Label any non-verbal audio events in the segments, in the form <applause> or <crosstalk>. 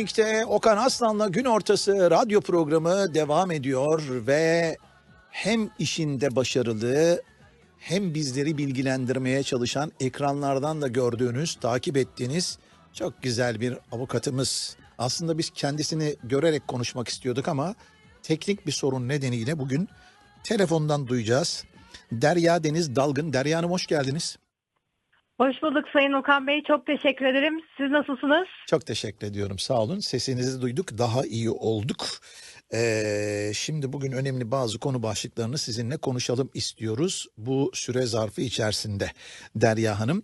Sputnik'te Okan Aslan'la gün ortası radyo programı devam ediyor ve hem işinde başarılı hem bizleri bilgilendirmeye çalışan ekranlardan da gördüğünüz, takip ettiğiniz çok güzel bir avukatımız. Aslında biz kendisini görerek konuşmak istiyorduk ama teknik bir sorun nedeniyle bugün telefondan duyacağız. Derya Deniz Dalgın. Derya Hanım hoş geldiniz. Hoş bulduk Sayın Okan Bey. Çok teşekkür ederim. Siz nasılsınız? Çok teşekkür ediyorum. Sağ olun. Sesinizi duyduk. Daha iyi olduk. Ee, şimdi bugün önemli bazı konu başlıklarını sizinle konuşalım istiyoruz. Bu süre zarfı içerisinde Derya Hanım.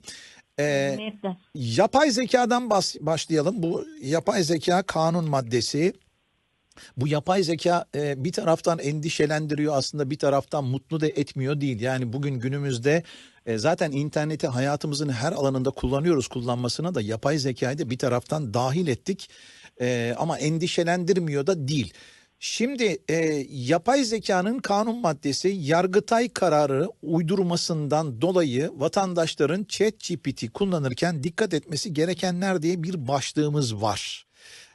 Ee, yapay zekadan başlayalım. Bu yapay zeka kanun maddesi. Bu yapay zeka e, bir taraftan endişelendiriyor aslında bir taraftan mutlu da etmiyor değil. Yani bugün günümüzde e, zaten interneti hayatımızın her alanında kullanıyoruz. Kullanmasına da yapay zekayı da bir taraftan dahil ettik. E, ama endişelendirmiyor da değil. Şimdi e, yapay zekanın kanun maddesi Yargıtay kararı uydurmasından dolayı vatandaşların ChatGPT kullanırken dikkat etmesi gerekenler diye bir başlığımız var.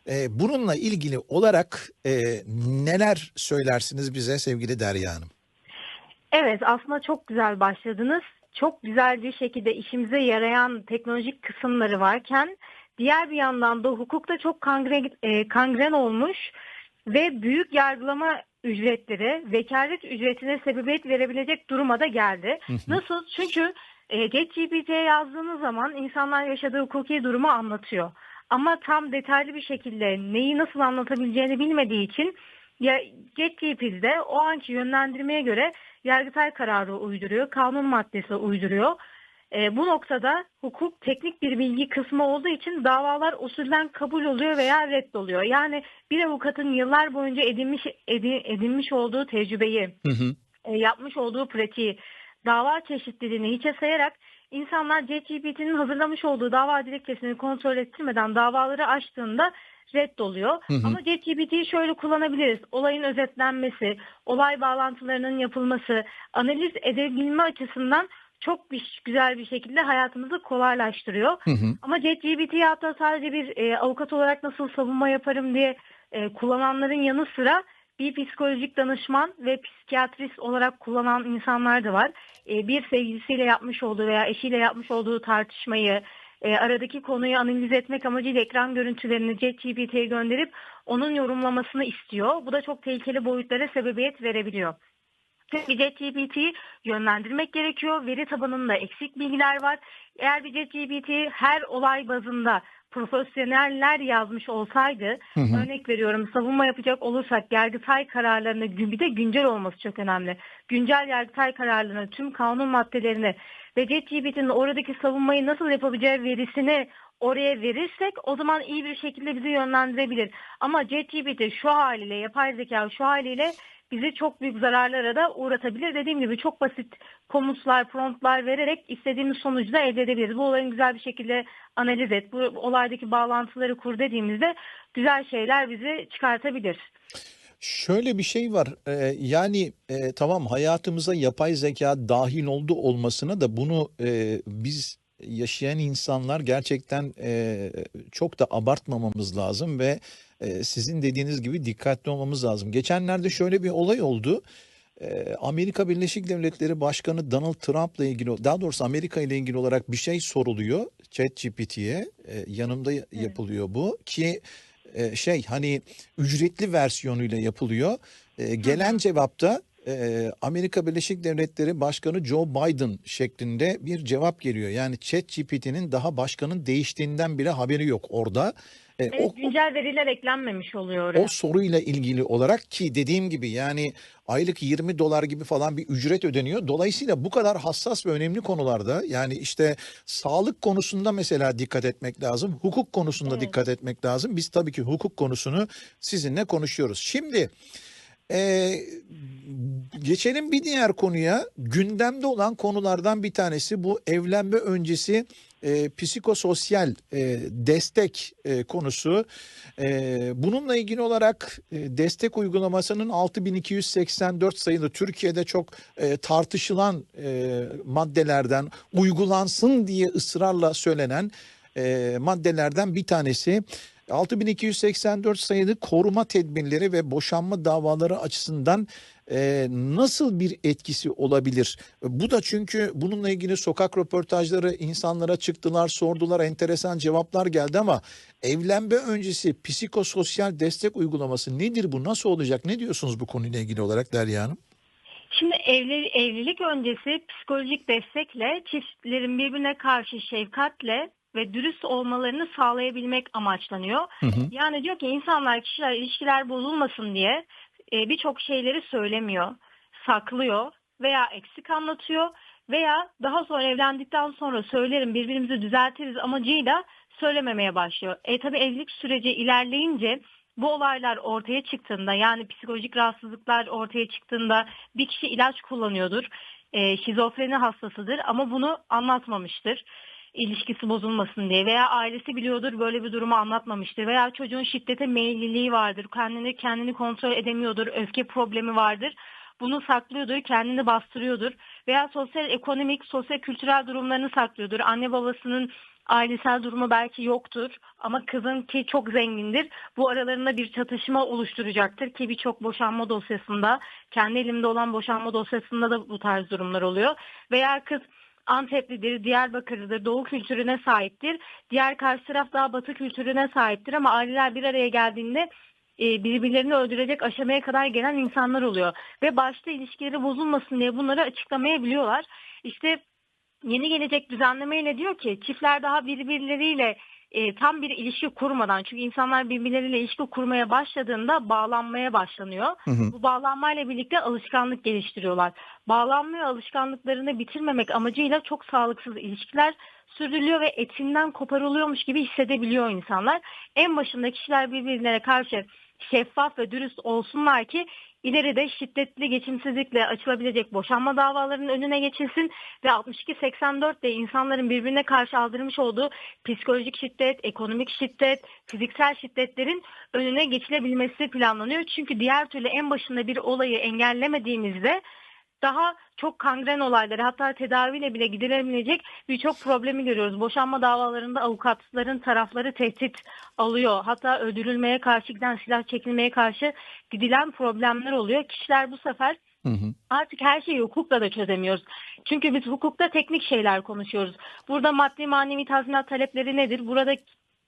E, bununla ilgili olarak e, neler söylersiniz bize sevgili Derya Hanım? Evet aslında çok güzel başladınız. Çok güzel bir şekilde işimize yarayan teknolojik kısımları varken diğer bir yandan da hukukta çok kangren, e, kangren olmuş ve büyük yargılama ücretleri vekalet ücretine sebebiyet verebilecek duruma da geldi. Nasıl? Çünkü e, ChatGPT'ye yazdığınız zaman insanlar yaşadığı hukuki durumu anlatıyor. Ama tam detaylı bir şekilde neyi nasıl anlatabileceğini bilmediği için ya ChatGPT'de o anki yönlendirmeye göre Yargıtay kararı uyduruyor, kanun maddesi uyduruyor. E, bu noktada hukuk teknik bir bilgi kısmı olduğu için davalar usulden kabul oluyor veya reddoluyor. Yani bir avukatın yıllar boyunca edinmiş edi- edinmiş olduğu tecrübeyi, Hı hı. e, yapmış olduğu pratiği, dava çeşitliliğini hiçe sayarak insanlar ChatGPT'nin hazırlamış olduğu dava dilekçesini kontrol ettirmeden davaları açtığında reddoluyor. Hı hı. Ama ChatGPT'yi şöyle kullanabiliriz. Olayın özetlenmesi, olay bağlantılarının yapılması, analiz edebilme açısından çok bir, güzel bir şekilde hayatımızı kolaylaştırıyor. Hı hı. Ama ChatGPT'yi hatta sadece bir e, avukat olarak nasıl savunma yaparım diye e, kullananların yanı sıra bir psikolojik danışman ve psikiyatrist olarak kullanan insanlar da var. E, bir sevgilisiyle yapmış olduğu veya eşiyle yapmış olduğu tartışmayı, e, aradaki konuyu analiz etmek amacıyla ekran görüntülerini ChatGPT'ye gönderip onun yorumlamasını istiyor. Bu da çok tehlikeli boyutlara sebebiyet verebiliyor. Çünkü ChatGPT'yi yönlendirmek gerekiyor. Veri tabanında eksik bilgiler var. Eğer bir ChatGPT her olay bazında profesyoneller yazmış olsaydı, Hı hı. örnek veriyorum savunma yapacak olursak Yargıtay kararlarını gün- bir de güncel olması çok önemli. Güncel Yargıtay kararlarını, tüm kanun maddelerini ve ChatGPT'nin oradaki savunmayı nasıl yapabileceği verisini oraya verirsek o zaman iyi bir şekilde bizi yönlendirebilir. Ama ChatGPT şu haliyle, yapay zeka şu haliyle bizi çok büyük zararlara da uğratabilir. Dediğim gibi çok basit komutlar, promptlar vererek istediğimiz sonucu da elde edebiliriz. Bu olayın güzel bir şekilde analiz et, bu olaydaki bağlantıları kur dediğimizde güzel şeyler bizi çıkartabilir. Şöyle bir şey var. Ee, yani e, tamam hayatımıza yapay zeka dahil oldu olmasına da bunu e, biz yaşayan insanlar gerçekten e, çok da abartmamamız lazım ve e, sizin dediğiniz gibi dikkatli olmamız lazım. Geçenlerde şöyle bir olay oldu. E, Amerika Birleşik Devletleri Başkanı Donald Trump'la ilgili, daha doğrusu Amerika ile ilgili olarak bir şey soruluyor ChatGPT'ye. E, yanımda yapılıyor bu ki e, şey hani ücretli versiyonuyla yapılıyor. E, gelen cevapta e, Amerika Birleşik Devletleri Başkanı Joe Biden şeklinde bir cevap geliyor. Yani ChatGPT'nin daha başkanın değiştiğinden bile haberi yok orada. E, Evet, o, güncel veriler eklenmemiş oluyor oraya. o soruyla ilgili olarak ki dediğim gibi yani aylık 20 dolar gibi falan bir ücret ödeniyor. Dolayısıyla bu kadar hassas ve önemli konularda yani işte sağlık konusunda mesela dikkat etmek lazım. Hukuk konusunda Evet. dikkat etmek lazım. Biz tabii ki hukuk konusunu sizinle konuşuyoruz. Şimdi ee, geçelim bir diğer konuya. Gündemde olan konulardan bir tanesi bu evlenme öncesi e, psikososyal e, destek e, konusu. E, bununla ilgili olarak e, destek uygulamasının 6284 sayılı Türkiye'de çok e, tartışılan e, maddelerden uygulansın diye ısrarla söylenen e, maddelerden bir tanesi. 6284 sayılı koruma tedbirleri ve boşanma davaları açısından e, nasıl bir etkisi olabilir? Bu da çünkü bununla ilgili sokak röportajları insanlara çıktılar, sordular, enteresan cevaplar geldi ama evlenme öncesi psikososyal destek uygulaması nedir bu? Nasıl olacak? Ne diyorsunuz bu konuyla ilgili olarak Derya Hanım? Şimdi evli, evlilik öncesi psikolojik destekle çiftlerin birbirine karşı şefkatle ve dürüst olmalarını sağlayabilmek amaçlanıyor. Hı hı. Yani diyor ki insanlar kişiler ilişkiler bozulmasın diye e, birçok şeyleri söylemiyor, saklıyor veya eksik anlatıyor veya daha sonra evlendikten sonra söylerim birbirimizi düzeltiriz amacıyla söylememeye başlıyor. E tabi evlilik süreci ilerleyince bu olaylar ortaya çıktığında yani psikolojik rahatsızlıklar ortaya çıktığında bir kişi ilaç kullanıyordur, e, şizofreni hastasıdır ama bunu anlatmamıştır ilişkisi bozulmasın diye veya ailesi biliyordur böyle bir durumu anlatmamıştır veya çocuğun şiddete meyilliliği vardır kendini kendini kontrol edemiyordur öfke problemi vardır bunu saklıyordur kendini bastırıyordur veya sosyal ekonomik sosyal kültürel durumlarını saklıyordur. Anne babasının ailesel durumu belki yoktur ama kızın ki çok zengindir bu aralarında bir çatışma oluşturacaktır ki birçok boşanma dosyasında kendi elimde olan boşanma dosyasında da bu tarz durumlar oluyor. Veya kız Anteplidir, Diyarbakır'dır, Doğu kültürüne sahiptir. Diğer karşı taraf daha Batı kültürüne sahiptir ama aileler bir araya geldiğinde e, birbirlerini öldürecek aşamaya kadar gelen insanlar oluyor. Ve başta ilişkileri bozulmasın diye bunları açıklamayabiliyorlar. İşte yeni gelecek düzenlemeyle diyor ki çiftler daha birbirleriyle e, tam bir ilişki kurmadan çünkü insanlar birbirleriyle ilişki kurmaya başladığında bağlanmaya başlanıyor. Hı hı. Bu bağlanmayla birlikte alışkanlık geliştiriyorlar. Bağlanma ve alışkanlıklarını bitirmemek amacıyla çok sağlıksız ilişkiler sürdürülüyor ve etinden koparılıyormuş gibi hissedebiliyor insanlar. En başında kişiler birbirlerine karşı şeffaf ve dürüst olsunlar ki ileride şiddetli geçimsizlikle açılabilecek boşanma davalarının önüne geçilsin ve 62-84'te insanların birbirine karşı aldırmış olduğu psikolojik şiddet, ekonomik şiddet, fiziksel şiddetlerin önüne geçilebilmesi planlanıyor. Çünkü diğer türlü en başında bir olayı engellemediğimizde daha çok kangren olayları hatta tedaviyle bile gidilebilecek birçok problemi görüyoruz. Boşanma davalarında avukatların tarafları tehdit alıyor. Hatta öldürülmeye karşı giden silah çekilmeye karşı gidilen problemler oluyor. Kişiler bu sefer Hı hı. Artık her şeyi hukukla da çözemiyoruz. Çünkü biz hukukta teknik şeyler konuşuyoruz. Burada maddi manevi tazminat talepleri nedir? Burada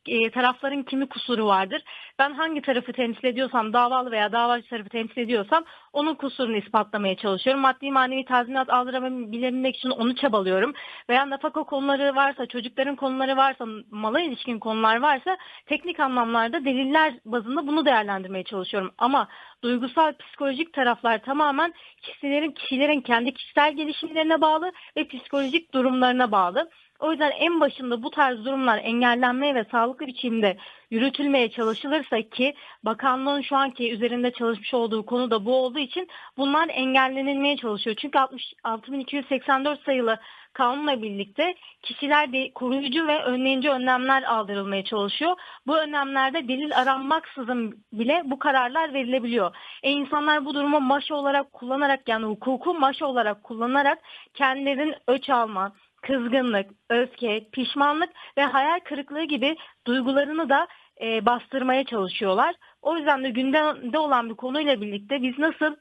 e, tarafların kimi kusuru vardır? Ben hangi tarafı temsil ediyorsam, davalı veya davacı tarafı temsil ediyorsam onun kusurunu ispatlamaya çalışıyorum. Maddi manevi tazminat aldırabilmek için onu çabalıyorum. Veya nafaka konuları varsa, çocukların konuları varsa, mala ilişkin konular varsa teknik anlamlarda deliller bazında bunu değerlendirmeye çalışıyorum. Ama duygusal psikolojik taraflar tamamen kişilerin kişilerin kendi kişisel gelişimlerine bağlı ve psikolojik durumlarına bağlı. O yüzden en başında bu tarz durumlar engellenmeye ve sağlıklı biçimde yürütülmeye çalışılırsa ki bakanlığın şu anki üzerinde çalışmış olduğu konu da bu olduğu için bunlar engellenilmeye çalışıyor. Çünkü 60, 6284 sayılı kanunla birlikte kişiler de koruyucu ve önleyici önlemler aldırılmaya çalışıyor. Bu önlemlerde delil aranmaksızın bile bu kararlar verilebiliyor. E insanlar bu durumu maşa olarak kullanarak yani hukuku maşa olarak kullanarak kendilerinin öç alma, kızgınlık, öfke, pişmanlık ve hayal kırıklığı gibi duygularını da e, bastırmaya çalışıyorlar. O yüzden de gündemde olan bir konuyla birlikte biz nasıl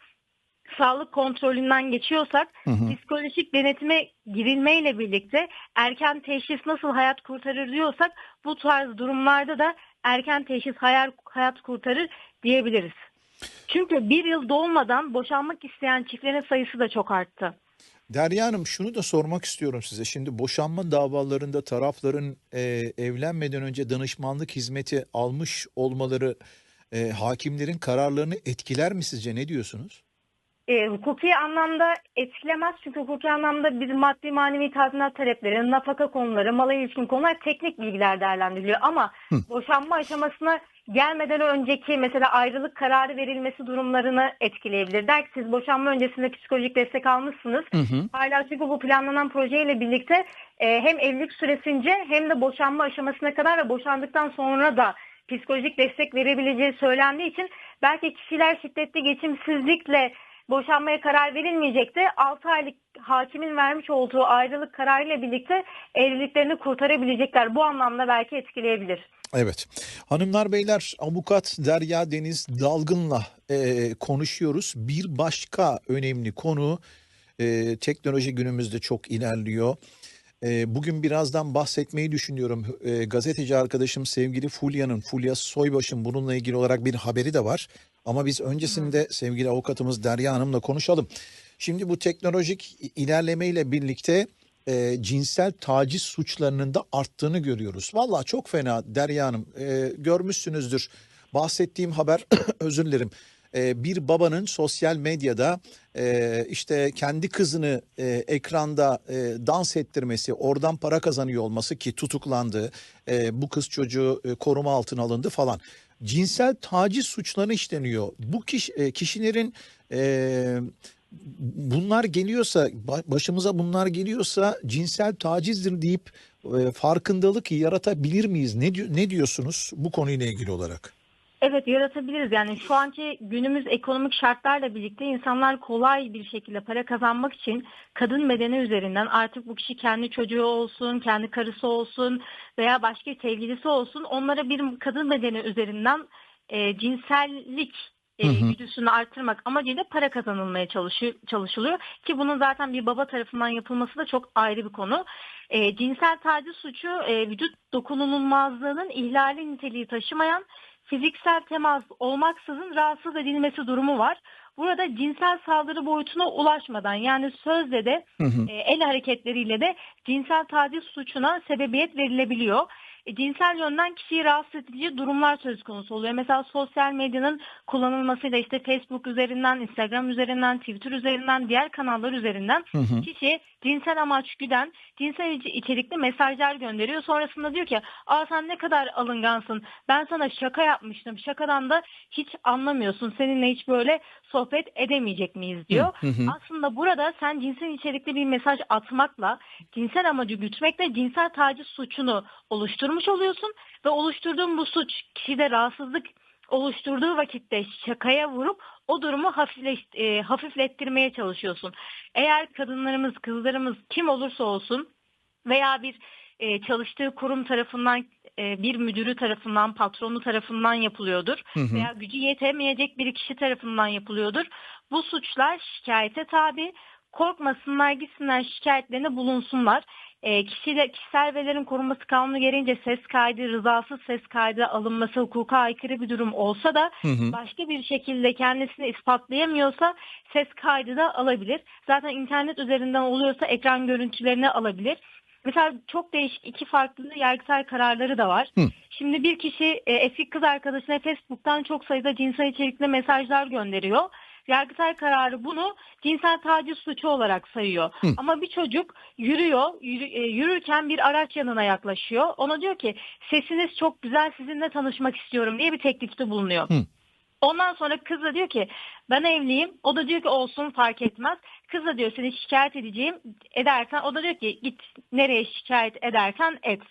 sağlık kontrolünden geçiyorsak Hı hı. psikolojik denetime girilmeyle birlikte erken teşhis nasıl hayat kurtarır diyorsak bu tarz durumlarda da erken teşhis hayat, hayat kurtarır diyebiliriz. Çünkü bir yıl dolmadan boşanmak isteyen çiftlerin sayısı da çok arttı. Derya Hanım şunu da sormak istiyorum size. Şimdi boşanma davalarında tarafların e, evlenmeden önce danışmanlık hizmeti almış olmaları e, hakimlerin kararlarını etkiler mi sizce? Ne diyorsunuz? E, hukuki anlamda etkilemez çünkü hukuki anlamda bir maddi manevi tazminat talepleri, nafaka konuları, mala ilişkin konular teknik bilgiler değerlendiriliyor. Ama Hı. boşanma aşamasına gelmeden önceki mesela ayrılık kararı verilmesi durumlarını etkileyebilir. Der ki siz boşanma öncesinde psikolojik destek almışsınız. Hı hı. Hala çünkü bu planlanan projeyle birlikte e, hem evlilik süresince hem de boşanma aşamasına kadar ve boşandıktan sonra da psikolojik destek verebileceği söylendiği için belki kişiler şiddetli geçimsizlikle boşanmaya karar verilmeyecek de 6 aylık hakimin vermiş olduğu ayrılık kararıyla birlikte evliliklerini kurtarabilecekler. Bu anlamda belki etkileyebilir. Evet. Hanımlar beyler avukat Derya Deniz Dalgın'la e, konuşuyoruz. Bir başka önemli konu e, teknoloji günümüzde çok ilerliyor. E, bugün birazdan bahsetmeyi düşünüyorum. E, gazeteci arkadaşım sevgili Fulya'nın, Fulya Soybaş'ın bununla ilgili olarak bir haberi de var. Ama biz öncesinde sevgili avukatımız Derya Hanım'la konuşalım. Şimdi bu teknolojik ilerlemeyle birlikte e, cinsel taciz suçlarının da arttığını görüyoruz. Vallahi çok fena Derya Hanım e, görmüşsünüzdür. Bahsettiğim haber <clears throat> özür dilerim. E, bir babanın sosyal medyada e, işte kendi kızını e, ekranda e, dans ettirmesi, oradan para kazanıyor olması ki tutuklandı. E, bu kız çocuğu e, koruma altına alındı falan. Cinsel taciz suçları işleniyor. Bu kişi, e, kişilerin e, bunlar geliyorsa ba- başımıza bunlar geliyorsa cinsel tacizdir deyip e, farkındalık yaratabilir miyiz? Ne ne diyorsunuz bu konuyla ilgili olarak? Evet yaratabiliriz. Yani şu anki günümüz ekonomik şartlarla birlikte insanlar kolay bir şekilde para kazanmak için kadın bedeni üzerinden artık bu kişi kendi çocuğu olsun, kendi karısı olsun veya başka sevgilisi olsun onlara bir kadın bedeni üzerinden e, cinsellik e, güdüsünü artırmak amacıyla para kazanılmaya çalışıyor, çalışılıyor ki bunun zaten bir baba tarafından yapılması da çok ayrı bir konu. E, cinsel taciz suçu e, vücut dokunulmazlığının ihlali niteliği taşımayan fiziksel temas olmaksızın rahatsız edilmesi durumu var. Burada cinsel saldırı boyutuna ulaşmadan yani sözle de Hı hı. e, el hareketleriyle de cinsel taciz suçuna sebebiyet verilebiliyor. E, cinsel yönden kişiyi rahatsız edici durumlar söz konusu oluyor. Mesela sosyal medyanın kullanılmasıyla işte Facebook üzerinden, Instagram üzerinden, Twitter üzerinden, diğer kanallar üzerinden Hı hı. kişi cinsel amaç güden cinsel iç- içerikli mesajlar gönderiyor. Sonrasında diyor ki aa sen ne kadar alıngansın ben sana şaka yapmıştım şakadan da hiç anlamıyorsun seninle hiç böyle sohbet edemeyecek miyiz diyor. Hı hı. Aslında burada sen cinsel içerikli bir mesaj atmakla cinsel amacı gütmekle cinsel taciz suçunu oluşturmuş oluyorsun ve oluşturduğun bu suç kişide rahatsızlık oluşturduğu vakitte şakaya vurup o durumu hafifleş, e, hafiflettirmeye çalışıyorsun. Eğer kadınlarımız, kızlarımız kim olursa olsun veya bir e, çalıştığı kurum tarafından, e, bir müdürü tarafından, patronu tarafından yapılıyordur Hı hı. veya gücü yetemeyecek bir kişi tarafından yapılıyordur. Bu suçlar şikayete tabi. Korkmasınlar, gitsinler şikayetlerine bulunsunlar. E, kişiyle, kişisel verilerin korunması kanunu gereğince ses kaydı, rızasız ses kaydı alınması hukuka aykırı bir durum olsa da Hı hı. başka bir şekilde kendisini ispatlayamıyorsa ses kaydı da alabilir. Zaten internet üzerinden oluyorsa ekran görüntülerini alabilir. Mesela çok değişik iki farklı yargıtay kararları da var. Hı. Şimdi bir kişi e, eski kız arkadaşına Facebook'tan çok sayıda cinsel içerikli mesajlar gönderiyor. Yargıtay kararı bunu cinsel taciz suçu olarak sayıyor. Hı. Ama bir çocuk yürüyor, yürü- e, yürürken bir araç yanına yaklaşıyor. Ona diyor ki sesiniz çok güzel sizinle tanışmak istiyorum diye bir teklifte bulunuyor. Hı. Ondan sonra kız da diyor ki ben evliyim. O da diyor ki olsun fark etmez. Kız da diyor seni şikayet edeceğim edersen o da diyor ki git nereye şikayet edersen et.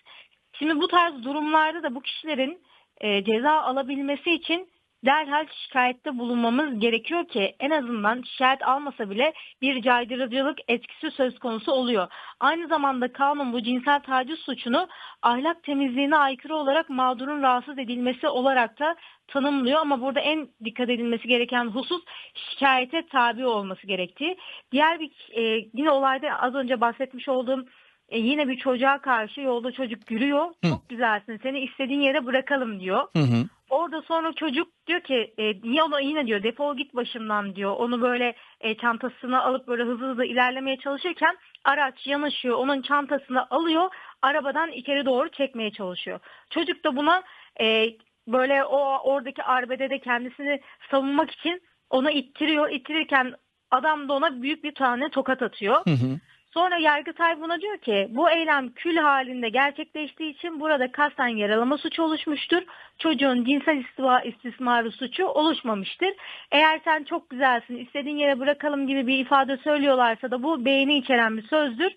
Şimdi bu tarz durumlarda da bu kişilerin e, ceza alabilmesi için derhal şikayette bulunmamız gerekiyor ki en azından şikayet almasa bile bir caydırıcılık etkisi söz konusu oluyor. Aynı zamanda kanun bu cinsel taciz suçunu ahlak temizliğine aykırı olarak mağdurun rahatsız edilmesi olarak da tanımlıyor ama burada en dikkat edilmesi gereken husus şikayete tabi olması gerektiği. Diğer bir e, yine olayda az önce bahsetmiş olduğum e, yine bir çocuğa karşı yolda çocuk gülüyor. Hı. Çok güzelsin seni istediğin yere bırakalım diyor. Hı hı. Orada sonra çocuk diyor ki e, niye ona yine diyor defol git başımdan diyor. Onu böyle e, çantasına alıp böyle hızlı hızlı ilerlemeye çalışırken araç yanaşıyor. Onun çantasını alıyor. Arabadan içeri doğru çekmeye çalışıyor. Çocuk da buna e, böyle o oradaki arbedede kendisini savunmak için onu ittiriyor. İttirirken adam da ona büyük bir tane tokat atıyor. Hı hı. Sonra Yargıtay buna diyor ki bu eylem kül halinde gerçekleştiği için burada kasten yaralama suçu oluşmuştur. Çocuğun cinsel istiva, istismarı suçu oluşmamıştır. Eğer sen çok güzelsin istediğin yere bırakalım gibi bir ifade söylüyorlarsa da bu beğeni içeren bir sözdür.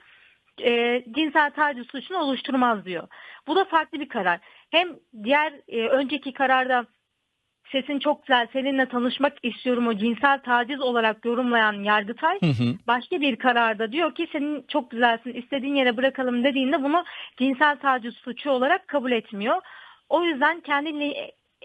E, cinsel taciz suçunu oluşturmaz diyor. Bu da farklı bir karar. Hem diğer e, önceki kararda sesin çok güzel seninle tanışmak istiyorum o cinsel taciz olarak yorumlayan Yargıtay Hı hı. başka bir kararda diyor ki senin çok güzelsin istediğin yere bırakalım dediğinde bunu cinsel taciz suçu olarak kabul etmiyor. O yüzden kendini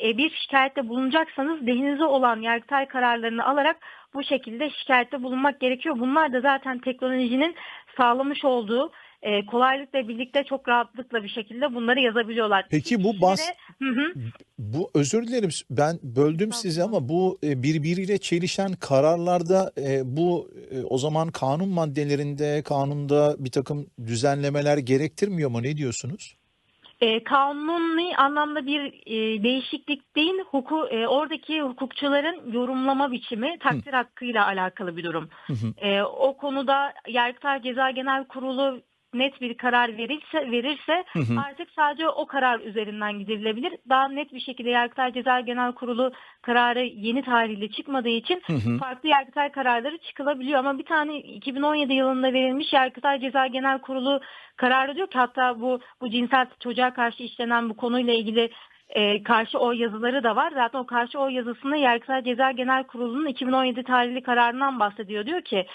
e, bir şikayette bulunacaksanız lehinize olan yargıtay kararlarını alarak bu şekilde şikayette bulunmak gerekiyor. Bunlar da zaten teknolojinin sağlamış olduğu e, kolaylıkla birlikte çok rahatlıkla bir şekilde bunları yazabiliyorlar. Peki bu bas Hı hı. bu özür dilerim ben böldüm sizi ama bu e, birbiriyle çelişen kararlarda e, bu e, o zaman kanun maddelerinde kanunda bir takım düzenlemeler gerektirmiyor mu ne diyorsunuz? E, kanuni anlamda bir e, değişiklik değil, huku, e, oradaki hukukçuların yorumlama biçimi takdir hakkıyla alakalı bir durum. Hı hı. E, o konuda Yargıtay Ceza Genel Kurulu net bir karar verirse verirse Hı hı. artık sadece o karar üzerinden gidilebilir. Daha net bir şekilde Yargıtay Ceza Genel Kurulu kararı yeni tarihle çıkmadığı için Hı hı. farklı Yargıtay kararları çıkılabiliyor ama bir tane 2017 yılında verilmiş Yargıtay Ceza Genel Kurulu kararı diyor ki hatta bu bu cinsel çocuğa karşı işlenen bu konuyla ilgili e, karşı oy yazıları da var. Zaten o karşı oy yazısında Yargıtay Ceza Genel Kurulu'nun 2017 tarihli kararından bahsediyor. Diyor ki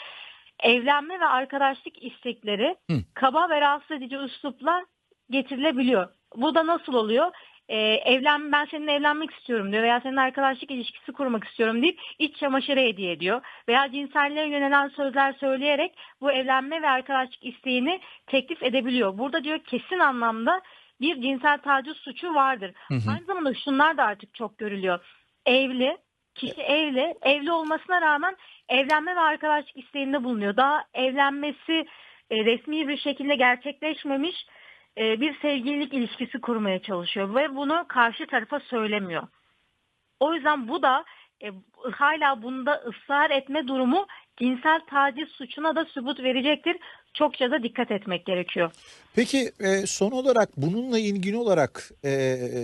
evlenme ve arkadaşlık istekleri Hı. kaba ve rahatsız edici üslupla getirilebiliyor. Bu da nasıl oluyor? Ee, evlen ben seninle evlenmek istiyorum diyor veya seninle arkadaşlık ilişkisi kurmak istiyorum deyip iç çamaşırı hediye ediyor. Veya cinselliğe yönelen sözler söyleyerek bu evlenme ve arkadaşlık isteğini teklif edebiliyor. Burada diyor kesin anlamda bir cinsel taciz suçu vardır. Hı hı. Aynı zamanda şunlar da artık çok görülüyor. Evli, kişi evli, evli olmasına rağmen evlenme ve arkadaşlık isteğinde bulunuyor. Daha evlenmesi e, resmi bir şekilde gerçekleşmemiş e, bir sevgililik ilişkisi kurmaya çalışıyor ve bunu karşı tarafa söylemiyor. O yüzden bu da e, hala bunda ısrar etme durumu cinsel taciz suçuna da sübut verecektir. Çokça da dikkat etmek gerekiyor. Peki e, son olarak bununla ilgili olarak e,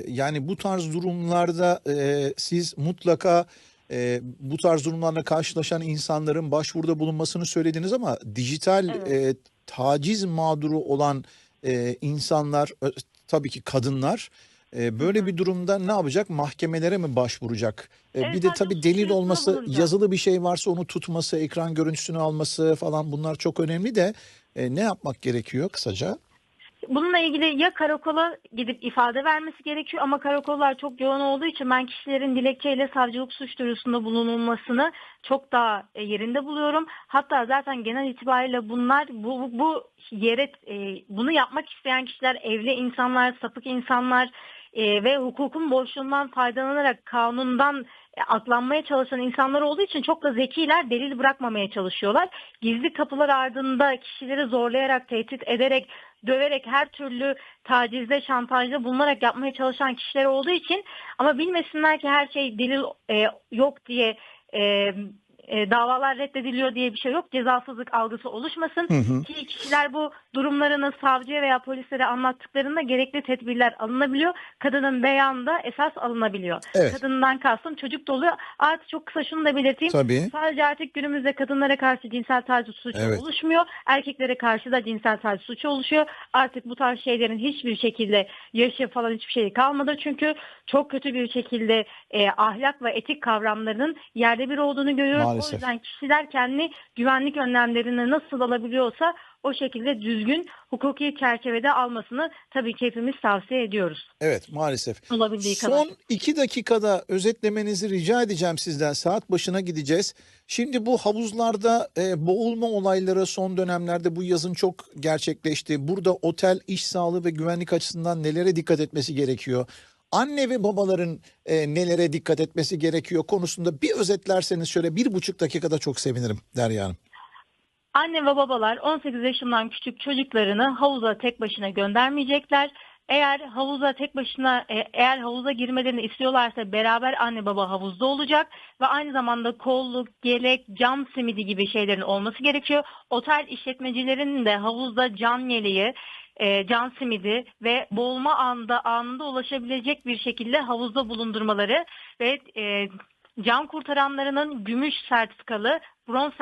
yani bu tarz durumlarda e, siz mutlaka e, bu tarz durumlarla karşılaşan insanların başvuruda bulunmasını söylediniz ama dijital Evet. e, taciz mağduru olan e, insanlar ö- tabii ki kadınlar e, böyle bir durumda ne yapacak? Mahkemelere mi başvuracak? E, Evet, bir de tabii delil olması, bulunacak. yazılı bir şey varsa onu tutması, ekran görüntüsünü alması falan bunlar çok önemli de e, ne yapmak gerekiyor kısaca? Bununla ilgili ya karakola gidip ifade vermesi gerekiyor ama karakollar çok yoğun olduğu için ben kişilerin dilekçeyle savcılık suç duyurusunda bulunulmasını çok daha e, yerinde buluyorum. Hatta zaten genel itibariyle bunlar bu, bu, bu yere e, bunu yapmak isteyen kişiler evli insanlar, sapık insanlar e, ve hukukun boşluğundan faydalanarak kanundan e, aklanmaya çalışan insanlar olduğu için çok da zekiler delil bırakmamaya çalışıyorlar. Gizli kapılar ardında kişileri zorlayarak, tehdit ederek, döverek her türlü tacizde, şantajda bulunarak yapmaya çalışan kişiler olduğu için ama bilmesinler ki her şey delil e, yok diye e, e, davalar reddediliyor diye bir şey yok. Cezasızlık algısı oluşmasın. Hı hı. Ki kişiler bu durumlarını savcıya veya polislere anlattıklarında gerekli tedbirler alınabiliyor. Kadının beyanında esas alınabiliyor. Evet. Kadından kastım çocuk da oluyor. Artı çok kısa şunu da belirteyim. Tabii. Sadece artık günümüzde kadınlara karşı cinsel taciz suçu Evet. oluşmuyor. Erkeklere karşı da cinsel taciz suçu oluşuyor. Artık bu tarz şeylerin hiçbir şekilde yaşı falan hiçbir şey kalmadı. Çünkü çok kötü bir şekilde e, ahlak ve etik kavramlarının yerde bir olduğunu görüyoruz. Maalesef. O yüzden kişiler kendi güvenlik önlemlerini nasıl alabiliyorsa o şekilde düzgün hukuki çerçevede almasını tabii ki hepimiz tavsiye ediyoruz. Evet maalesef. Olabildiği kadar. Son iki dakikada özetlemenizi rica edeceğim sizden. Saat başına gideceğiz. Şimdi bu havuzlarda e, boğulma olayları son dönemlerde bu yazın çok gerçekleşti. Burada otel iş sağlığı ve güvenlik açısından nelere dikkat etmesi gerekiyor? Anne ve babaların e, nelere dikkat etmesi gerekiyor konusunda bir özetlerseniz şöyle bir buçuk dakikada çok sevinirim Derya Hanım. Anne ve babalar 18 yaşından küçük çocuklarını havuza tek başına göndermeyecekler. Eğer havuza tek başına e, eğer havuza girmelerini istiyorlarsa beraber anne baba havuzda olacak ve aynı zamanda kolluk, gelek, cam simidi gibi şeylerin olması gerekiyor. Otel işletmecilerinin de havuzda can yeleği, e, can simidi ve boğulma anında anında ulaşabilecek bir şekilde havuzda bulundurmaları ve e, can kurtaranlarının gümüş sertifikalı, bronz